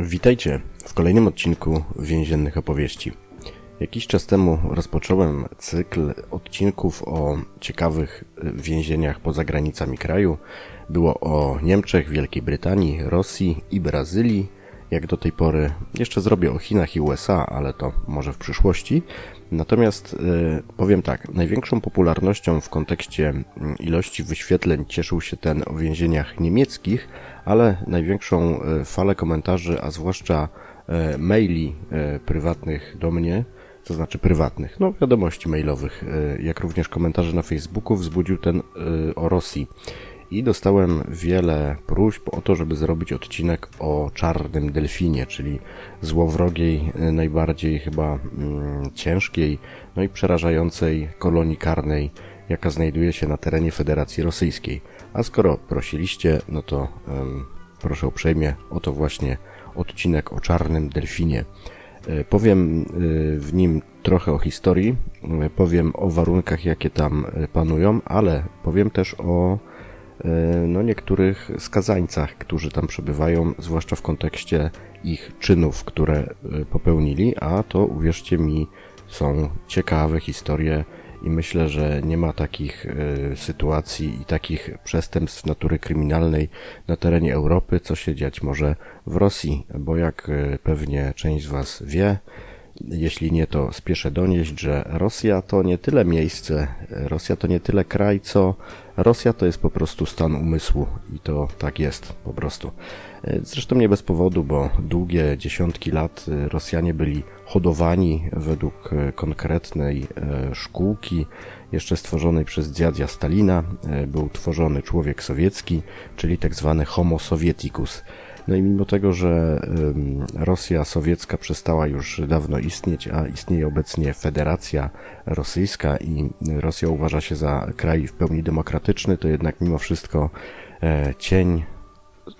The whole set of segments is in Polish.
Witajcie w kolejnym odcinku Więziennych Opowieści. Jakiś czas temu rozpocząłem cykl odcinków o ciekawych więzieniach poza granicami kraju. Było o Niemczech, Wielkiej Brytanii, Rosji i Brazylii. Jak do tej pory jeszcze zrobię o Chinach i USA, ale to może w przyszłości. Natomiast y, powiem tak, największą popularnością w kontekście mm, ilości wyświetleń cieszył się ten o więzieniach niemieckich, ale największą y, falę komentarzy, a zwłaszcza y, maili prywatnych do mnie, to znaczy prywatnych, no wiadomości mailowych, jak również komentarzy na Facebooku wzbudził ten o Rosji i dostałem wiele próśb o to, żeby zrobić odcinek o czarnym delfinie, czyli złowrogiej, e, najbardziej chyba mm, ciężkiej, no i przerażającej kolonii karnej, jaka znajduje się na terenie Federacji Rosyjskiej. A skoro prosiliście, no to um, proszę uprzejmie o to właśnie odcinek o czarnym delfinie. E, powiem e, w nim trochę o historii, powiem o warunkach, jakie tam panują, ale powiem też o no, niektórych skazańcach, którzy tam przebywają, zwłaszcza w kontekście ich czynów, które e, popełnili, a to uwierzcie mi, są ciekawe historie i myślę, że nie ma takich e, sytuacji i takich przestępstw natury kryminalnej na terenie Europy, co się dziać może w Rosji, bo jak pewnie część z Was wie, jeśli nie, to spieszę donieść, że Rosja to nie tyle miejsce, Rosja to nie tyle kraj, co Rosja to jest po prostu stan umysłu i to tak jest po prostu. Zresztą nie bez powodu, bo długie dziesiątki lat Rosjanie byli hodowani według konkretnej e, szkółki, jeszcze stworzonej przez dziadzia Stalina. E, był tworzony człowiek sowiecki, czyli tak zwany homo sovieticus. No i mimo tego, że Rosja sowiecka przestała już dawno istnieć, a istnieje obecnie Federacja Rosyjska i Rosja uważa się za kraj w pełni demokratyczny, to jednak mimo wszystko e, cień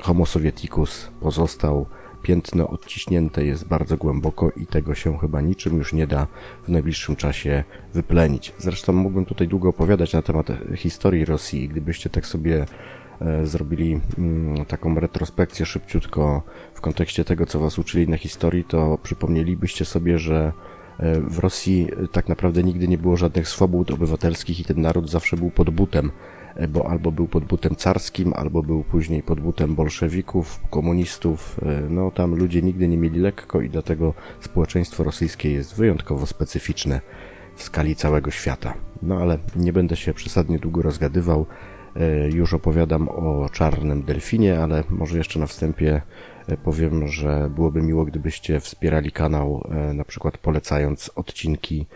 Homo Sovieticus pozostał piętno odciśnięte jest bardzo głęboko i tego się chyba niczym już nie da w najbliższym czasie wyplenić. Zresztą mógłbym tutaj długo opowiadać na temat historii Rosji, gdybyście tak sobie zrobili mm, taką retrospekcję szybciutko w kontekście tego, co was uczyli na historii, to przypomnielibyście sobie, że e, w Rosji tak naprawdę nigdy nie było żadnych swobód obywatelskich i ten naród zawsze był pod butem, e, bo albo był pod butem carskim, albo był później pod butem bolszewików, komunistów. No tam ludzie nigdy nie mieli lekko i dlatego społeczeństwo rosyjskie jest wyjątkowo specyficzne w skali całego świata. No ale nie będę się przesadnie długo rozgadywał. E, już opowiadam o czarnym delfinie, ale może jeszcze na wstępie e, powiem, że byłoby miło, gdybyście wspierali kanał, e, na przykład polecając odcinki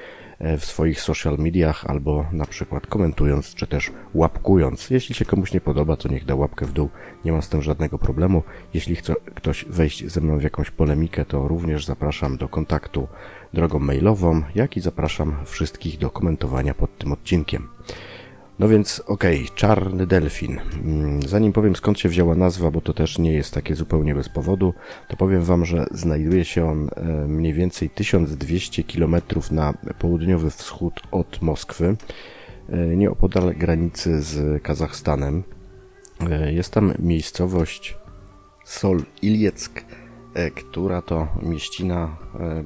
w swoich social mediach, albo na przykład komentując, czy też łapkując. Jeśli się komuś nie podoba, to niech da łapkę w dół, nie mam z tym żadnego problemu. Jeśli chce ktoś wejść ze mną w jakąś polemikę, to również zapraszam do kontaktu drogą mailową, jak i zapraszam wszystkich do komentowania pod tym odcinkiem. No więc okej, okay, czarny delfin. Mm, zanim powiem skąd się wzięła nazwa, bo to też nie jest takie zupełnie bez powodu, to powiem wam, że znajduje się on e, mniej więcej 1200 km na południowy wschód od Moskwy, e, nieopodal granicy z Kazachstanem. E, jest tam miejscowość Sol Ilieck, która to mieścina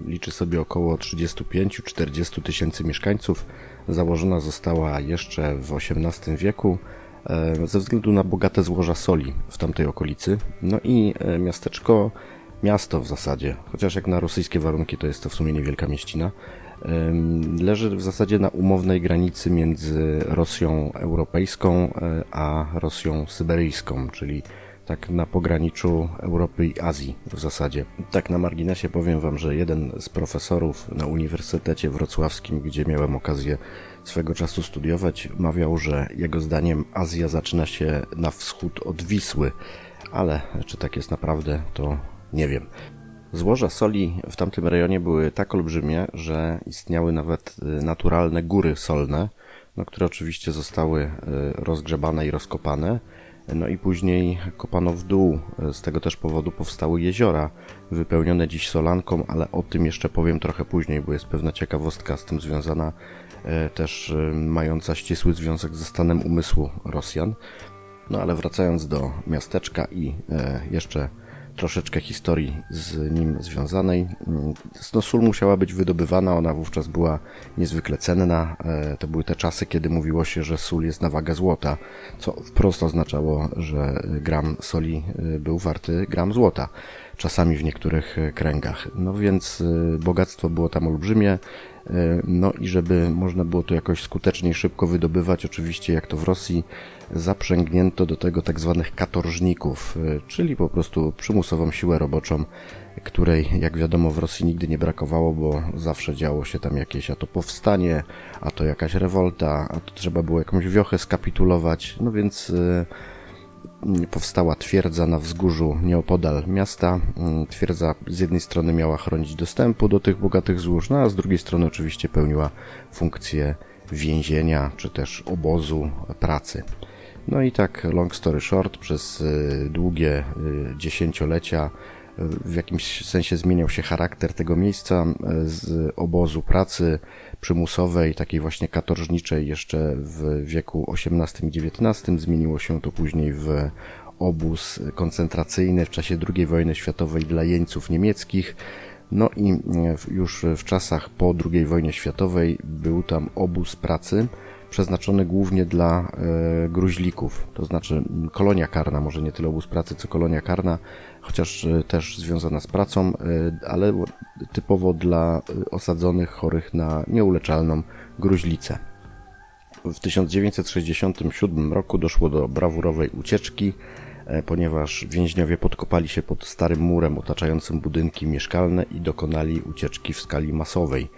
liczy sobie około 35-40 tysięcy mieszkańców założona została jeszcze w XVIII wieku e, ze względu na bogate złoża soli w tamtej okolicy. No i e, miasteczko, miasto w zasadzie, chociaż jak na rosyjskie warunki to jest to w sumie niewielka mieścina, leży w zasadzie na umownej granicy między Rosją europejską e, a Rosją syberyjską, czyli tak na pograniczu Europy i Azji w zasadzie. Tak na marginesie powiem Wam, że jeden z profesorów na Uniwersytecie Wrocławskim, gdzie miałem okazję swego czasu studiować, mawiał, że jego zdaniem Azja zaczyna się na wschód od Wisły, ale czy tak jest naprawdę, to nie wiem. Złoża soli w tamtym rejonie były tak olbrzymie, że istniały nawet y, naturalne góry solne, no, które oczywiście zostały y, rozgrzebane i rozkopane no i później kopano w dół. Z tego też powodu powstały jeziora, wypełnione dziś solanką, ale o tym jeszcze powiem trochę później, bo jest pewna ciekawostka z tym związana, e, też e, mająca ścisły związek ze stanem umysłu Rosjan. No ale wracając do miasteczka i e, jeszcze troszeczkę historii z nim związanej. No, sól musiała być wydobywana, ona wówczas była niezwykle cenna. E, to były te czasy, kiedy mówiło się, że sól jest na wagę złota, co wprost oznaczało, że gram soli e, był warty gram złota czasami w niektórych kręgach. No więc bogactwo było tam olbrzymie. E, no i żeby można było to jakoś skuteczniej, szybko wydobywać, oczywiście jak to w Rosji, zaprzęgnięto do tego tak zwanych katorżników, e, czyli po prostu przymusową siłę roboczą, której jak wiadomo w Rosji nigdy nie brakowało, bo zawsze działo się tam jakieś a to powstanie, a to jakaś rewolta, a to trzeba było jakąś wiochę skapitulować, no więc e, powstała twierdza na wzgórzu nieopodal miasta. Mm, twierdza z jednej strony miała chronić dostępu do tych bogatych złóż, no a z drugiej strony oczywiście pełniła funkcję więzienia czy też obozu pracy. No i tak, long story short, przez y, długie y, dziesięciolecia w jakimś sensie zmieniał się charakter tego miejsca z obozu pracy przymusowej, takiej właśnie katorżniczej jeszcze w wieku XVIII i XIX. Zmieniło się to później w obóz koncentracyjny w czasie II wojny światowej dla jeńców niemieckich. No i już w czasach po II wojnie światowej był tam obóz pracy przeznaczony głównie dla e, gruźlików, to znaczy kolonia karna, może nie tyle obóz pracy, co kolonia karna, chociaż e, też związana z pracą, e, ale typowo dla osadzonych chorych na nieuleczalną gruźlicę. W 1967 roku doszło do brawurowej ucieczki, ponieważ więźniowie podkopali się pod starym murem otaczającym budynki mieszkalne i dokonali ucieczki w skali masowej.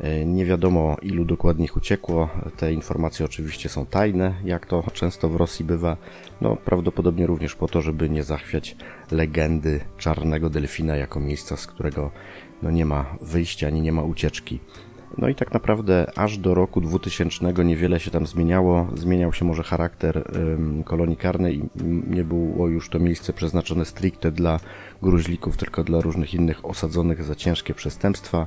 E, nie wiadomo ilu dokładnie ich uciekło. Te informacje oczywiście są tajne, jak to często w Rosji bywa. No, prawdopodobnie również po to, żeby nie zachwiać legendy czarnego delfina jako miejsca, z którego no, nie ma wyjścia ani nie ma ucieczki. No i tak naprawdę aż do roku 2000 niewiele się tam zmieniało. Zmieniał się może charakter kolonii karnej i nie było już to miejsce przeznaczone stricte dla gruźlików, tylko dla różnych innych osadzonych za ciężkie przestępstwa.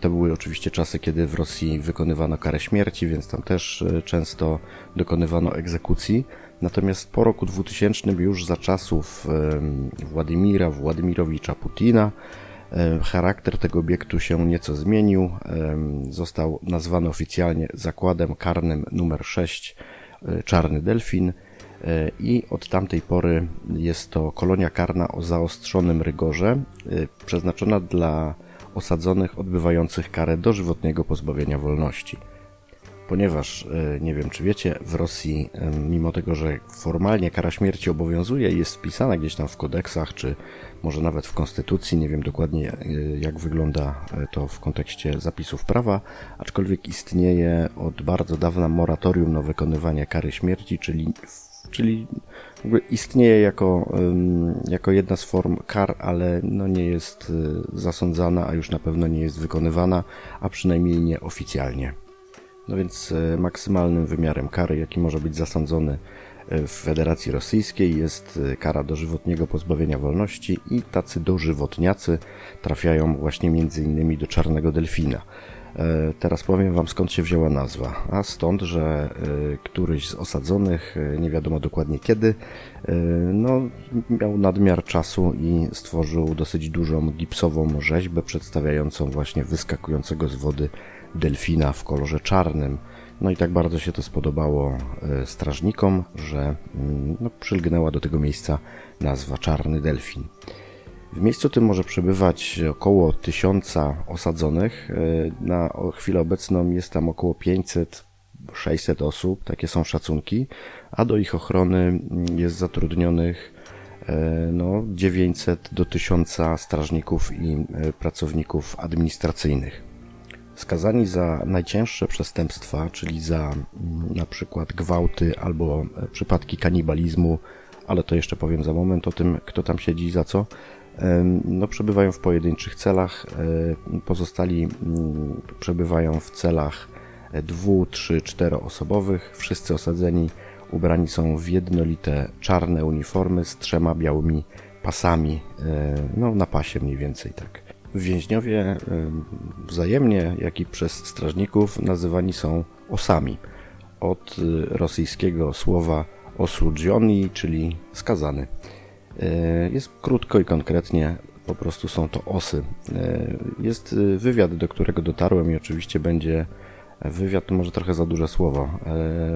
To były oczywiście czasy, kiedy w Rosji wykonywano karę śmierci, więc tam też e, często dokonywano egzekucji. Natomiast po roku 2000, już za czasów Władimira Władimirowicza Putina, e, charakter tego obiektu się nieco zmienił. Został nazwany oficjalnie zakładem karnym numer 6 e, Czarny Delfin i od tamtej pory jest to kolonia karna o zaostrzonym rygorze, przeznaczona dla osadzonych odbywających karę dożywotniego pozbawienia wolności. Ponieważ, e, nie wiem czy wiecie, w Rosji, e, mimo tego, że formalnie kara śmierci obowiązuje i jest wpisana gdzieś tam w kodeksach, czy może nawet w konstytucji, nie wiem dokładnie e, jak wygląda to w kontekście zapisów prawa, aczkolwiek istnieje od bardzo dawna moratorium na wykonywanie kary śmierci, czyli, czyli istnieje jako, jako jedna z form kar, ale no nie jest y, zasądzana, a już na pewno nie jest wykonywana, a przynajmniej nie oficjalnie. No więc y, maksymalnym wymiarem kary, jaki może być zasądzony y, w Federacji Rosyjskiej jest kara dożywotniego pozbawienia wolności i tacy dożywotniacy trafiają właśnie między innymi do Czarnego Delfina. E, teraz powiem Wam skąd się wzięła nazwa. A stąd, że e, któryś z osadzonych, e, nie wiadomo dokładnie kiedy, no, miał nadmiar czasu i stworzył dosyć dużą gipsową rzeźbę przedstawiającą właśnie wyskakującego z wody delfina w kolorze czarnym. No i tak bardzo się to spodobało strażnikom, że mm, no, przylgnęła do tego miejsca nazwa Czarny Delfin. W miejscu tym może przebywać około 1000 osadzonych. E, na chwilę obecną jest tam około 500-600 osób, takie są szacunki, a do ich ochrony jest zatrudnionych e, no, 900 do 1000 strażników i e, pracowników administracyjnych. Skazani za najcięższe przestępstwa, czyli za na przykład gwałty albo przypadki kanibalizmu, ale to jeszcze powiem za moment o tym, kto tam siedzi za co, no, przebywają w pojedynczych celach, e, pozostali mm, przebywają w celach dwu, trzy, czteroosobowych. Wszyscy osadzeni ubrani są w jednolite czarne uniformy z trzema białymi pasami, e, no na pasie mniej więcej tak. Więźniowie wzajemnie, jak i przez strażników nazywani są osami. Od rosyjskiego słowa osłudziony, czyli skazany. E, jest krótko i konkretnie, po prostu są to osy. E, jest e, wywiad, do którego dotarłem i oczywiście będzie wywiad, może trochę za duże słowo,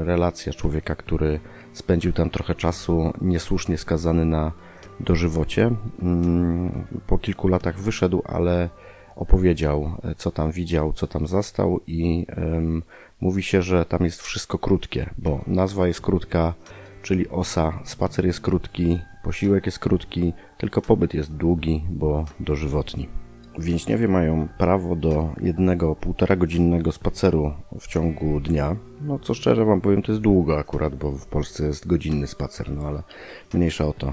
relacja człowieka, który spędził tam trochę czasu, niesłusznie skazany na dożywocie. Mm, po kilku latach wyszedł, ale opowiedział, co tam widział, co tam zastał i mówi się, że tam jest wszystko krótkie, bo nazwa jest krótka, czyli osa, spacer jest krótki, posiłek jest krótki, tylko pobyt jest długi, bo dożywotni. Więźniowie mają prawo do jednego półtora godzinnego spaceru w ciągu dnia. No co szczerze wam powiem, to jest długo akurat, bo w Polsce jest godzinny spacer, no ale mniejsza o to.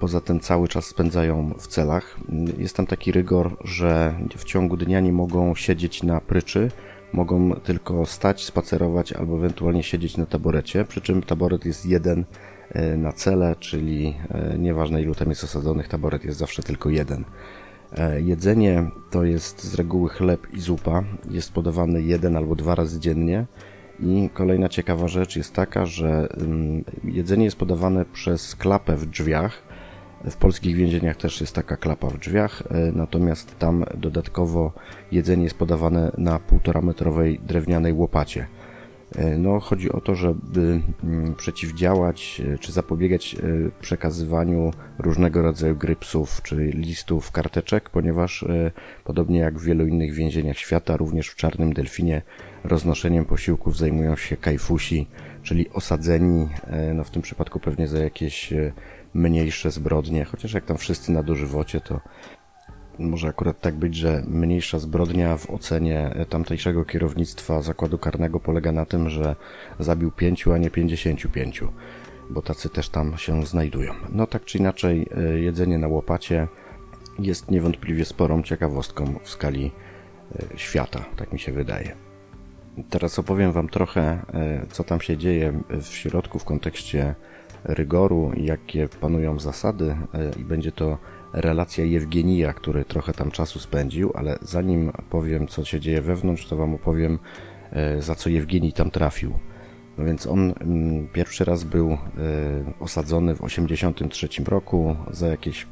Poza tym cały czas spędzają w celach. Jest tam taki rygor, że w ciągu dnia nie mogą siedzieć na pryczy, mogą tylko stać, spacerować albo ewentualnie siedzieć na taborecie, przy czym taboret jest jeden e, na cele, czyli e, nieważne ilu tam jest osadzonych, taboret jest zawsze tylko jeden. E, jedzenie to jest z reguły chleb i zupa, jest podawany jeden albo dwa razy dziennie. I kolejna ciekawa rzecz jest taka, że mm, jedzenie jest podawane przez klapę w drzwiach. W polskich więzieniach też jest taka klapa w drzwiach, e, natomiast tam dodatkowo jedzenie jest podawane na półtora metrowej drewnianej łopacie. E, no, chodzi o to, żeby mm, przeciwdziałać e, czy zapobiegać przekazywaniu różnego rodzaju grypsów czy listów, karteczek, ponieważ podobnie jak w wielu innych więzieniach świata, również w Czarnym Delfinie roznoszeniem posiłków zajmują się kajfusi, czyli osadzeni, no w tym przypadku pewnie za jakieś mniejsze zbrodnie, chociaż jak tam wszyscy na dożywocie, to może akurat tak być, że mniejsza zbrodnia w ocenie tamtejszego kierownictwa zakładu karnego polega na tym, że zabił pięciu, a nie pięćdziesięciu pięciu, bo tacy też tam się znajdują. No tak czy inaczej, e, jedzenie na łopacie jest niewątpliwie sporą ciekawostką w skali e, świata, tak mi się wydaje. Teraz opowiem Wam trochę, e, co tam się dzieje w środku w kontekście rygoru, jakie panują zasady i będzie to relacja Jewgenija, który trochę tam czasu spędził, ale zanim powiem, co się dzieje wewnątrz, to wam opowiem, e, za co Jewgenij tam trafił. No więc on mm, pierwszy raz był e, osadzony w 1983 roku za jakieś e,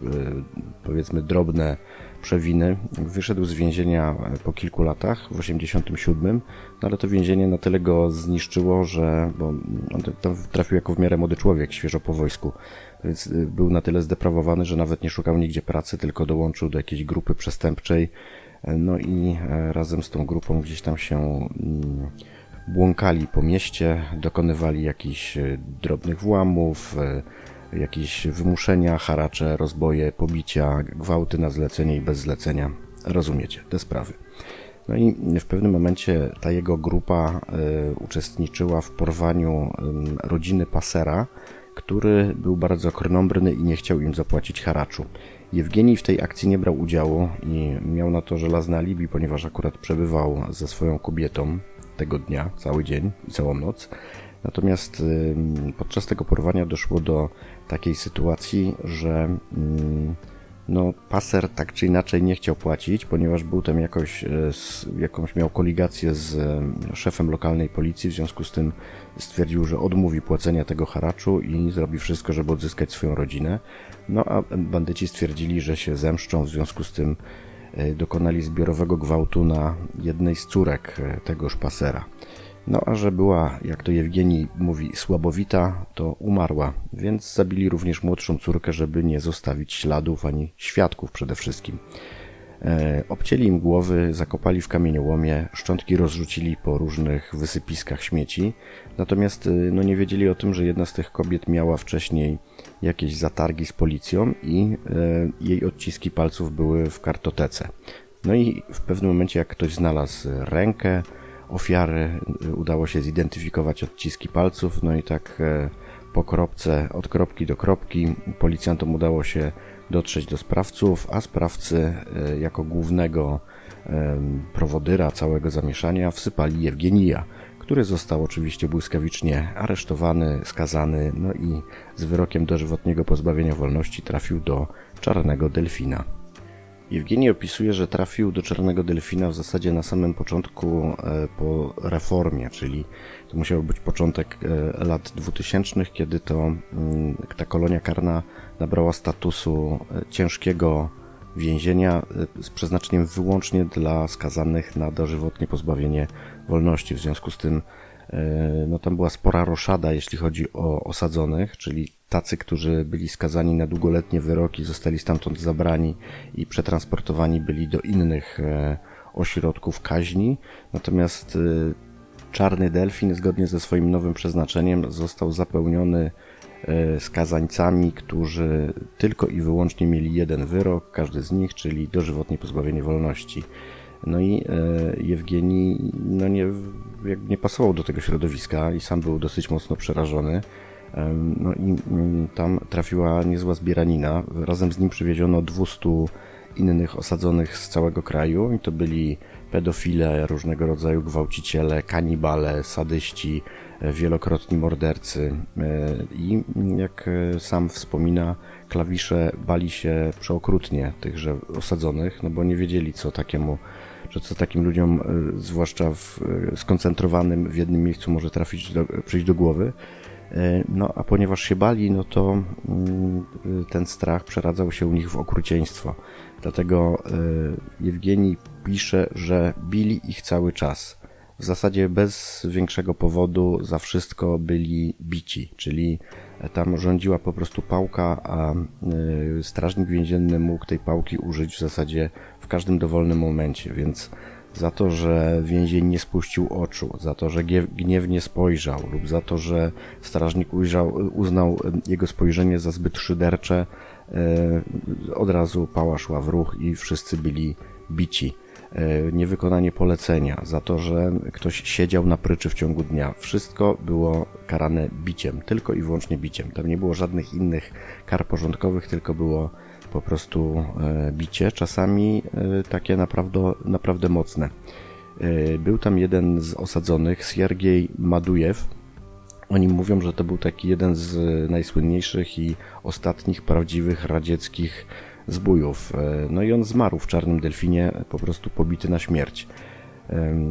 powiedzmy drobne przewiny. Wyszedł z więzienia po kilku latach, w 1987, no ale to więzienie na tyle go zniszczyło, że bo on tam trafił jako w miarę młody człowiek, świeżo po wojsku, więc był na tyle zdeprawowany, że nawet nie szukał nigdzie pracy, tylko dołączył do jakiejś grupy przestępczej. No i e, razem z tą grupą gdzieś tam się mm, błąkali po mieście, dokonywali jakichś e, drobnych włamów, e, jakieś wymuszenia, haracze, rozboje, pobicia, gwałty na zlecenie i bez zlecenia. Rozumiecie te sprawy. No i w pewnym momencie ta jego grupa uczestniczyła w porwaniu rodziny Pasera, który był bardzo krnąbrny i nie chciał im zapłacić haraczu. Jewgenij w tej akcji nie brał udziału i miał na to żelazne alibi, ponieważ akurat przebywał ze swoją kobietą tego dnia, cały dzień i całą noc. Natomiast podczas tego porwania doszło do takiej sytuacji, że no, paser tak czy inaczej nie chciał płacić, ponieważ był tam jakoś, e, jakąś miał koligację z szefem lokalnej policji, w związku z tym stwierdził, że odmówi płacenia tego haraczu i zrobi wszystko, żeby odzyskać swoją rodzinę. No a bandyci stwierdzili, że się zemszczą, w związku z tym dokonali zbiorowego gwałtu na jednej z córek e, tegoż pasera. No a że była, jak to Jewgeni mówi, słabowita, to umarła, więc zabili również młodszą córkę, żeby nie zostawić śladów ani świadków przede wszystkim. E, obcięli im głowy, zakopali w kamieniołomie, szczątki rozrzucili po różnych wysypiskach śmieci, natomiast e, no, nie wiedzieli o tym, że jedna z tych kobiet miała wcześniej jakieś zatargi z policją i e, jej odciski palców były w kartotece. No i w pewnym momencie, jak ktoś znalazł rękę, ofiary udało się zidentyfikować odciski palców, no i tak e, po kropce, od kropki do kropki, policjantom udało się dotrzeć do sprawców, a sprawcy e, jako głównego prowodyra całego zamieszania wsypali Jewgenija, który został oczywiście błyskawicznie aresztowany, skazany, no i z wyrokiem dożywotniego pozbawienia wolności trafił do czarnego delfina. Jewgeni opisuje, że trafił do Czarnego Delfina w zasadzie na samym początku e, po reformie, czyli to musiał być początek e, lat 2000, kiedy to mm, ta kolonia karna nabrała statusu e, ciężkiego więzienia z przeznaczeniem wyłącznie dla skazanych na dożywotnie pozbawienie wolności. W związku z tym no tam była spora roszada, jeśli chodzi o osadzonych, czyli tacy, którzy byli skazani na długoletnie wyroki, zostali stamtąd zabrani i przetransportowani byli do innych e, ośrodków kaźni. Natomiast e, Czarny Delfin, zgodnie ze swoim nowym przeznaczeniem, został zapełniony e, skazańcami, którzy tylko i wyłącznie mieli jeden wyrok, każdy z nich, czyli dożywotnie pozbawienie wolności. No i Jewgeni no nie, nie pasował do tego środowiska i sam był dosyć mocno przerażony. No i mm, tam trafiła niezła zbieranina. Razem z nim przywieziono 200 innych osadzonych z całego kraju i to byli pedofile, różnego rodzaju gwałciciele, kanibale, sadyści, e, wielokrotni mordercy. E, I jak e, sam wspomina, klawisze bali się przeokrutnie tychże osadzonych, no bo nie wiedzieli co takiemu że co takim ludziom, zwłaszcza w skoncentrowanym w jednym miejscu może trafić do, przyjść do głowy. E, no a ponieważ się bali, no to mm, ten strach przeradzał się u nich w okrucieństwo. Dlatego e, Jewgeni pisze, że bili ich cały czas. W zasadzie bez większego powodu za wszystko byli bici, czyli tam rządziła po prostu pałka, a e, strażnik więzienny mógł tej pałki użyć w zasadzie w każdym dowolnym momencie, więc za to, że więzień nie spuścił oczu, za to, że gniewnie spojrzał lub za to, że strażnik ujrzał, uznał jego spojrzenie za zbyt szydercze, e, od razu pała szła w ruch i wszyscy byli bici. E, niewykonanie polecenia, za to, że ktoś siedział na pryczy w ciągu dnia. Wszystko było karane biciem, tylko i wyłącznie biciem. Tam nie było żadnych innych kar porządkowych, tylko było po prostu e, bicie, czasami e, takie naprawdę, naprawdę mocne. Był tam jeden z osadzonych, Siergiej Madujew. Oni mówią, że to był taki jeden z najsłynniejszych i ostatnich prawdziwych radzieckich zbójów. No i on zmarł w Czarnym Delfinie, po prostu pobity na śmierć.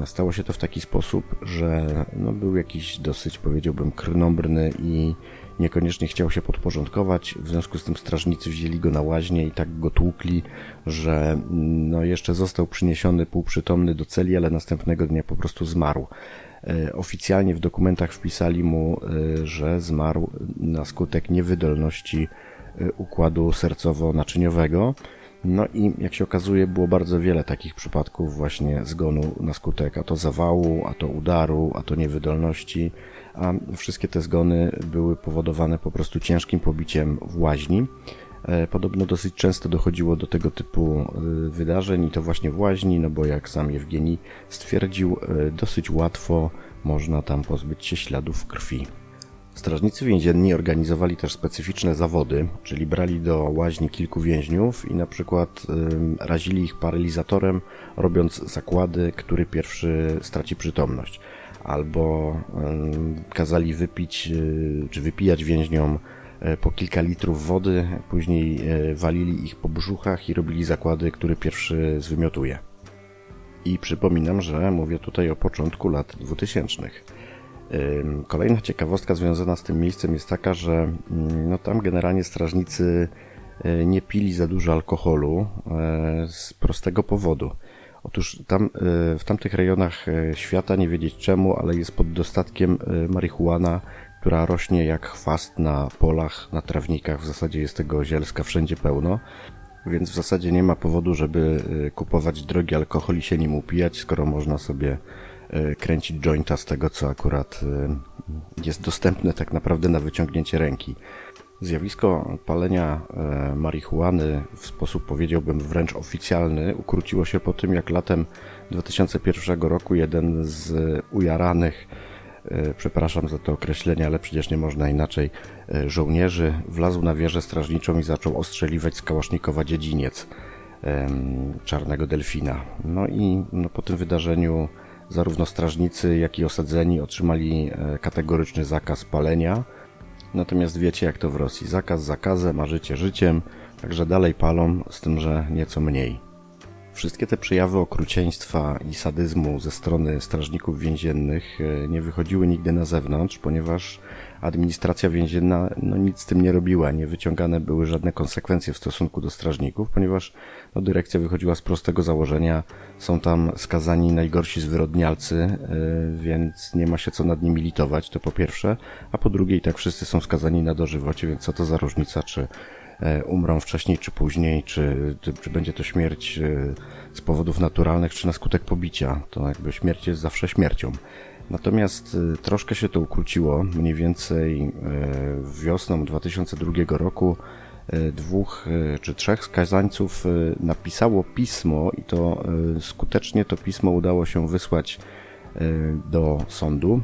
Stało się to w taki sposób, że no, był jakiś dosyć, powiedziałbym, krnąbrny i niekoniecznie chciał się podporządkować, w związku z tym strażnicy wzięli go na łaźnię i tak go tłukli, że no, jeszcze został przyniesiony półprzytomny do celi, ale następnego dnia po prostu zmarł. E, oficjalnie w dokumentach wpisali mu, e, że zmarł na skutek niewydolności e, układu sercowo-naczyniowego. No i jak się okazuje, było bardzo wiele takich przypadków właśnie zgonu na skutek a to zawału, a to udaru, a to niewydolności a wszystkie te zgony były powodowane po prostu ciężkim pobiciem w łaźni. E, podobno dosyć często dochodziło do tego typu e, wydarzeń i to właśnie w łaźni, no bo jak sam Jewgeni stwierdził, e, dosyć łatwo można tam pozbyć się śladów krwi. Strażnicy więzienni organizowali też specyficzne zawody, czyli brali do łaźni kilku więźniów i na przykład razili ich paralizatorem, robiąc zakłady, który pierwszy straci przytomność albo kazali wypić y, czy wypijać więźniom e, po kilka litrów wody, później e, walili ich po brzuchach i robili zakłady, który pierwszy zwymiotuje. I przypominam, że mówię tutaj o początku lat 2000. Kolejna ciekawostka związana z tym miejscem jest taka, że mm, no tam generalnie strażnicy e, nie pili za dużo alkoholu z prostego powodu. Otóż tam, e, w tamtych rejonach świata, nie wiedzieć czemu, ale jest pod dostatkiem marihuana, która rośnie jak chwast na polach, na trawnikach. W zasadzie jest tego zielska wszędzie pełno. Więc w zasadzie nie ma powodu, żeby kupować drogi alkohol i się nim upijać, skoro można sobie kręcić jointa z tego, co akurat jest dostępne tak naprawdę na wyciągnięcie ręki. Zjawisko palenia e, marihuany w sposób powiedziałbym wręcz oficjalny ukróciło się po tym, jak latem 2001 roku jeden z ujaranych, e, przepraszam za to określenie, ale przecież nie można inaczej, e, żołnierzy wlazł na wieżę strażniczą i zaczął ostrzeliwać z kałasznikowa dziedziniec czarnego delfina. No i no, po tym wydarzeniu zarówno strażnicy, jak i osadzeni otrzymali kategoryczny zakaz palenia Natomiast wiecie jak to w Rosji. Zakaz zakazem, a życie życiem, także dalej palą, z tym, że nieco mniej. Wszystkie te przejawy okrucieństwa i sadyzmu ze strony strażników więziennych e, nie wychodziły nigdy na zewnątrz, ponieważ administracja więzienna no, nic z tym nie robiła, nie wyciągane były żadne konsekwencje w stosunku do strażników, ponieważ no, dyrekcja wychodziła z prostego założenia, są tam skazani najgorsi zwyrodnialcy, yy, więc nie ma się co nad nimi litować, to po pierwsze, a po drugie i tak wszyscy są skazani na dożywocie, więc co to za różnica, czy e, umrą wcześniej czy później, czy, czy, czy będzie to śmierć e, z powodów naturalnych, czy na skutek pobicia. To jakby śmierć jest zawsze śmiercią. Natomiast y, troszkę się to ukróciło. Mniej więcej y, wiosną 2002 roku y, dwóch czy trzech skazańców napisało pismo i to skutecznie to pismo udało się wysłać do sądu.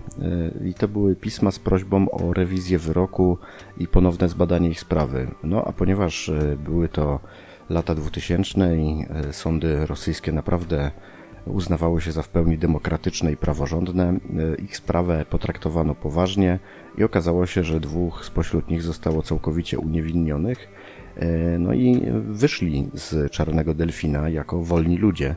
I to były pisma z prośbą o rewizję wyroku i ponowne zbadanie ich sprawy. No a ponieważ były to lata 2000 i sądy rosyjskie naprawdę uznawały się za w pełni demokratyczne i praworządne. E, ich sprawę potraktowano poważnie i okazało się, że dwóch spośród nich zostało całkowicie uniewinnionych. E, no i wyszli z Czarnego Delfina jako wolni ludzie.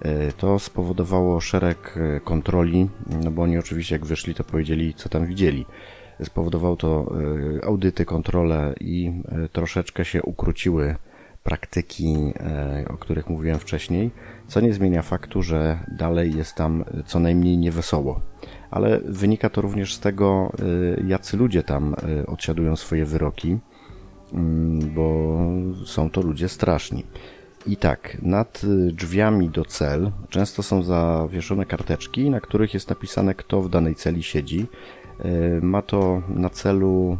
E, to spowodowało szereg kontroli, no bo oni oczywiście jak wyszli, to powiedzieli, co tam widzieli. Spowodowało to audyty, kontrole i troszeczkę się ukróciły praktyki, e, o których mówiłem wcześniej, co nie zmienia faktu, że dalej jest tam co najmniej niewesoło. Ale wynika to również z tego, e, jacy ludzie tam e, odsiadują swoje wyroki, mm, bo są to ludzie straszni. I tak, nad drzwiami do cel często są zawieszone karteczki, na których jest napisane, kto w danej celi siedzi. Ma to na celu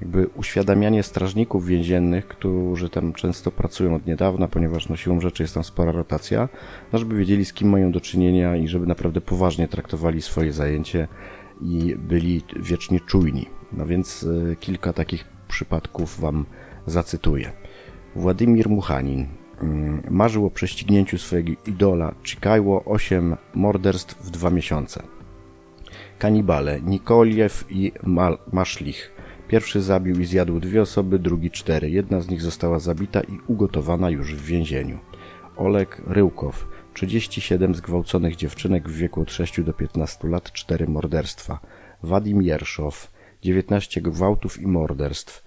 jakby uświadamianie strażników więziennych, którzy tam często pracują od niedawna, ponieważ no siłą rzeczy jest tam spora rotacja, no żeby wiedzieli z kim mają do czynienia i żeby naprawdę poważnie traktowali swoje zajęcie i byli wiecznie czujni. No więc y, kilka takich przypadków wam zacytuję. Władimir Muchanin mm, marzył o prześcignięciu swojego idola Chikaiło 8 morderstw w dwa miesiące. Kanibale Nikoliew i Mal Maszlich. Pierwszy zabił i zjadł dwie osoby, drugi cztery. Jedna z nich została zabita i ugotowana już w więzieniu. Olek Ryłkow. 37 zgwałconych dziewczynek w wieku od 6 do 15 lat, 4 morderstwa. Wadim Jerszow. 19 gwałtów i morderstw.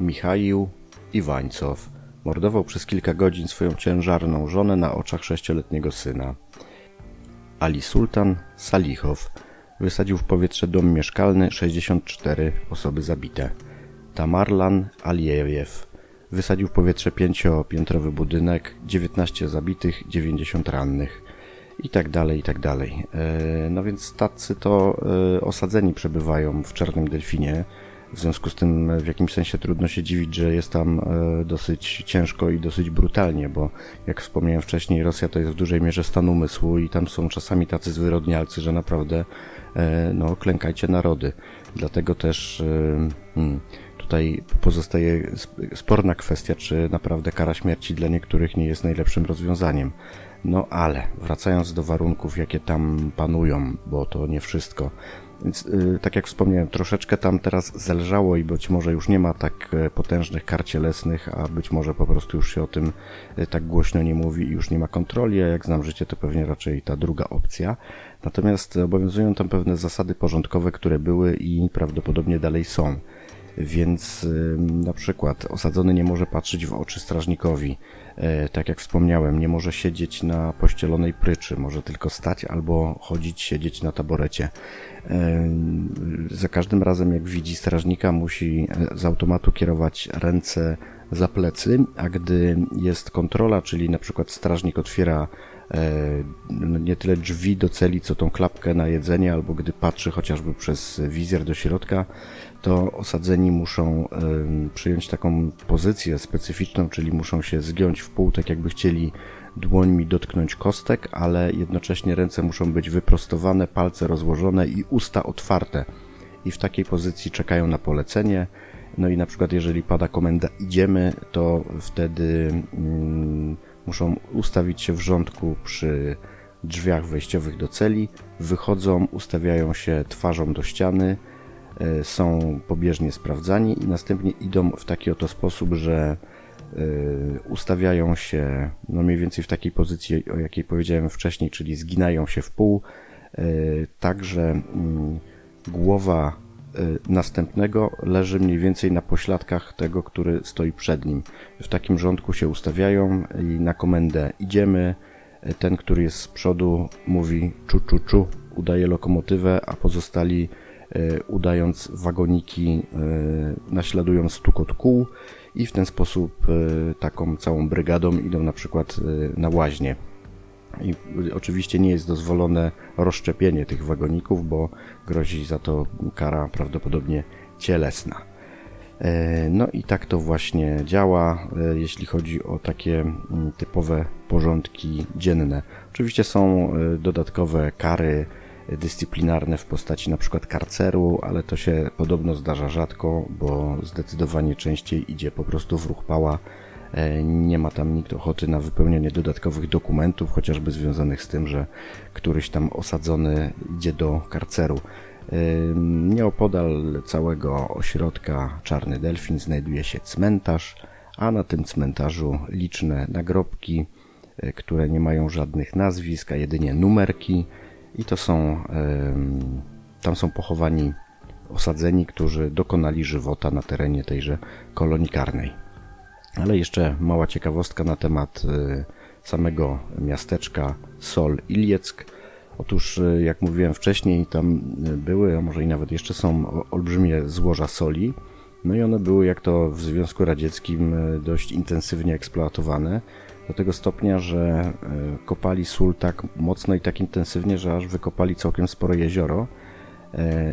Michaił Iwańcow. Mordował przez kilka godzin swoją ciężarną żonę na oczach sześcioletniego syna. Ali Sultan Salichow wysadził w powietrze dom mieszkalny, 64 osoby zabite. Tamarlan Aliejew wysadził w powietrze pięciopiętrowy budynek, 19 zabitych, 90 rannych i tak dalej, i tak dalej. E, no więc tacy to e, osadzeni przebywają w Czarnym Delfinie. W związku z tym w jakimś sensie trudno się dziwić, że jest tam e, dosyć ciężko i dosyć brutalnie, bo jak wspomniałem wcześniej, Rosja to jest w dużej mierze stan umysłu i tam są czasami tacy zwyrodnialcy, że naprawdę e, no, klękajcie narody. Dlatego też e, hmm, tutaj pozostaje sporna kwestia, czy naprawdę kara śmierci dla niektórych nie jest najlepszym rozwiązaniem. No ale wracając do warunków, jakie tam panują, bo to nie wszystko, więc y, tak jak wspomniałem, troszeczkę tam teraz zelżało i być może już nie ma tak e, potężnych kar cielesnych, a być może po prostu już się o tym e, tak głośno nie mówi i już nie ma kontroli, a jak znam życie, to pewnie raczej ta druga opcja. Natomiast obowiązują tam pewne zasady porządkowe, które były i prawdopodobnie dalej są. Więc na przykład osadzony nie może patrzeć w oczy strażnikowi, e, tak jak wspomniałem, nie może siedzieć na pościelonej pryczy, może tylko stać albo chodzić, siedzieć na taborecie. Za każdym razem, jak widzi strażnika, musi e, z automatu kierować ręce za plecy, a gdy jest kontrola, czyli na przykład strażnik otwiera nie tyle drzwi do celi, co tą klapkę na jedzenie, albo gdy patrzy chociażby przez wizjer do środka, to osadzeni muszą przyjąć taką pozycję specyficzną, czyli muszą się zgiąć w pół, tak jakby chcieli dłońmi dotknąć kostek, ale jednocześnie ręce muszą być wyprostowane, palce rozłożone i usta otwarte. I w takiej pozycji czekają na polecenie. No i na przykład jeżeli pada komenda idziemy, to wtedy mm, muszą ustawić się w rządku przy drzwiach wejściowych do celi, wychodzą, ustawiają się twarzą do ściany, e, są pobieżnie sprawdzani i następnie idą w taki oto sposób, że y, ustawiają się no mniej więcej w takiej pozycji, o jakiej powiedziałem wcześniej, czyli zginają się w pół, y, tak że mm, głowa następnego leży mniej więcej na pośladkach tego, który stoi przed nim. W takim rządku się ustawiają i na komendę idziemy. Ten, który jest z przodu mówi czu, czu, czu, udaje lokomotywę, a pozostali udając wagoniki naśladują stukot kół i w ten sposób taką całą brygadą idą na przykład na łaźnie. I oczywiście nie jest dozwolone rozszczepienie tych wagoników, bo grozi za to kara prawdopodobnie cielesna. E, no i tak to właśnie działa, jeśli chodzi o takie typowe porządki dzienne. Oczywiście są dodatkowe kary dyscyplinarne w postaci na przykład karceru, ale to się podobno zdarza rzadko, bo zdecydowanie częściej idzie po prostu w ruch pała. E, nie ma tam nikt ochoty na wypełnianie dodatkowych dokumentów, chociażby związanych z tym, że któryś tam osadzony idzie do karceru. E, nieopodal całego ośrodka Czarny Delfin znajduje się cmentarz, a na tym cmentarzu liczne nagrobki, e, które nie mają żadnych nazwisk, a jedynie numerki i to są, tam są pochowani osadzeni, którzy dokonali żywota na terenie tejże kolonii karnej. Ale jeszcze mała ciekawostka na temat e, samego miasteczka Sol Ilieck. Otóż, e, jak mówiłem wcześniej, tam e, były, a może i nawet jeszcze są olbrzymie złoża soli. No i one były, jak to w Związku Radzieckim, dość intensywnie eksploatowane do tego stopnia, że kopali sól tak mocno i tak intensywnie, że aż wykopali całkiem spore jezioro.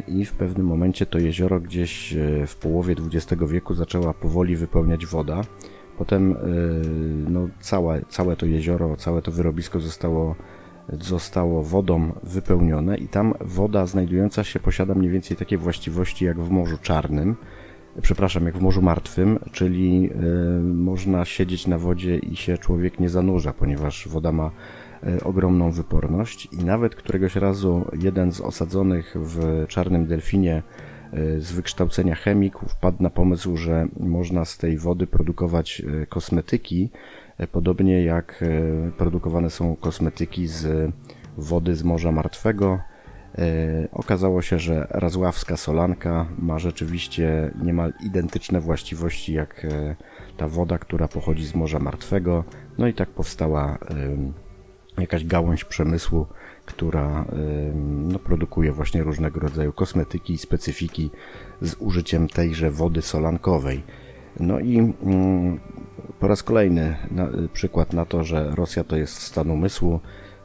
I w pewnym momencie to jezioro gdzieś w połowie XX wieku zaczęła powoli wypełniać woda. Potem no, całe, całe to jezioro, całe to wyrobisko zostało, zostało wodą wypełnione i tam woda znajdująca się posiada mniej więcej takie właściwości jak w Morzu Czarnym przepraszam, jak w Morzu Martwym, czyli y, można siedzieć na wodzie i się człowiek nie zanurza, ponieważ woda ma y, ogromną wyporność i nawet któregoś razu jeden z osadzonych w Czarnym Delfinie z wykształcenia chemik wpadł na pomysł, że można z tej wody produkować kosmetyki, podobnie jak produkowane są kosmetyki z wody z Morza Martwego, E, okazało się, że razławska solanka ma rzeczywiście niemal identyczne właściwości jak e, ta woda, która pochodzi z Morza Martwego. No i tak powstała jakaś gałąź przemysłu, która no, produkuje właśnie różnego rodzaju kosmetyki i specyfiki z użyciem tejże wody solankowej. No i po raz kolejny przykład na to, że Rosja to jest stan umysłu.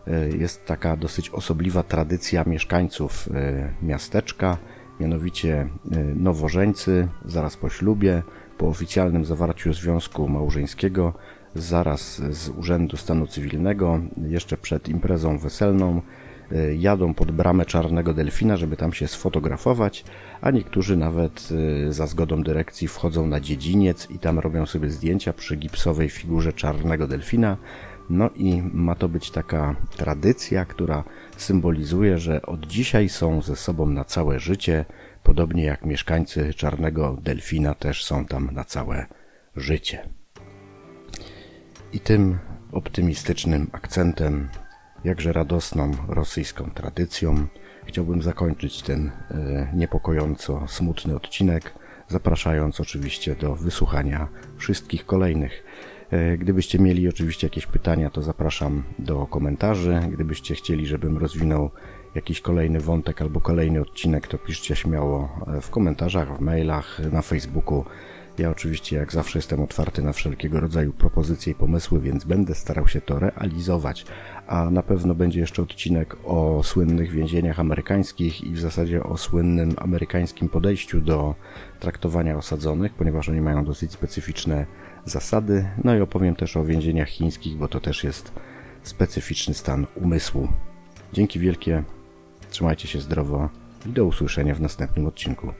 E, jest taka dosyć osobliwa tradycja mieszkańców e, miasteczka, mianowicie nowożeńcy zaraz po ślubie, po oficjalnym zawarciu związku małżeńskiego, zaraz z Urzędu Stanu Cywilnego, jeszcze przed imprezą weselną, jadą pod bramę Czarnego Delfina, żeby tam się sfotografować, a niektórzy nawet za zgodą dyrekcji wchodzą na dziedziniec i tam robią sobie zdjęcia przy gipsowej figurze Czarnego Delfina, no i ma to być taka tradycja, która symbolizuje, że od dzisiaj są ze sobą na całe życie, podobnie jak mieszkańcy Czarnego Delfina też są tam na całe życie. I tym optymistycznym akcentem, jakże radosną rosyjską tradycją, chciałbym zakończyć ten e, niepokojąco smutny odcinek, zapraszając oczywiście do wysłuchania wszystkich kolejnych. E, gdybyście mieli oczywiście jakieś pytania, to zapraszam do komentarzy. Gdybyście chcieli, żebym rozwinął jakiś kolejny wątek albo kolejny odcinek, to piszcie śmiało e, w komentarzach, w mailach, na Facebooku. Ja oczywiście jak zawsze jestem otwarty na wszelkiego rodzaju propozycje i pomysły, więc będę starał się to realizować. A na pewno będzie jeszcze odcinek o słynnych więzieniach amerykańskich i w zasadzie o słynnym amerykańskim podejściu do traktowania osadzonych, ponieważ oni mają dosyć specyficzne zasady. No i opowiem też o więzieniach chińskich, bo to też jest specyficzny stan umysłu. Dzięki wielkie, trzymajcie się zdrowo i do usłyszenia w następnym odcinku.